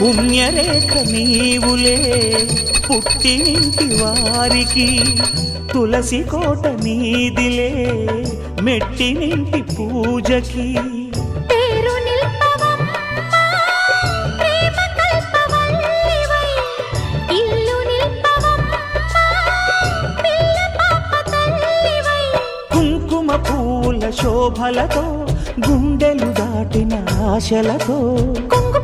పుణ్యరేఖ నీవులే పుట్టినింటి వారికి తులసి కోట నీదిలే మెట్టినింటి పూజకి. కుంకుమ పూల శోభలతో గుండెలు దాటిన ఆశలతో. కొంగు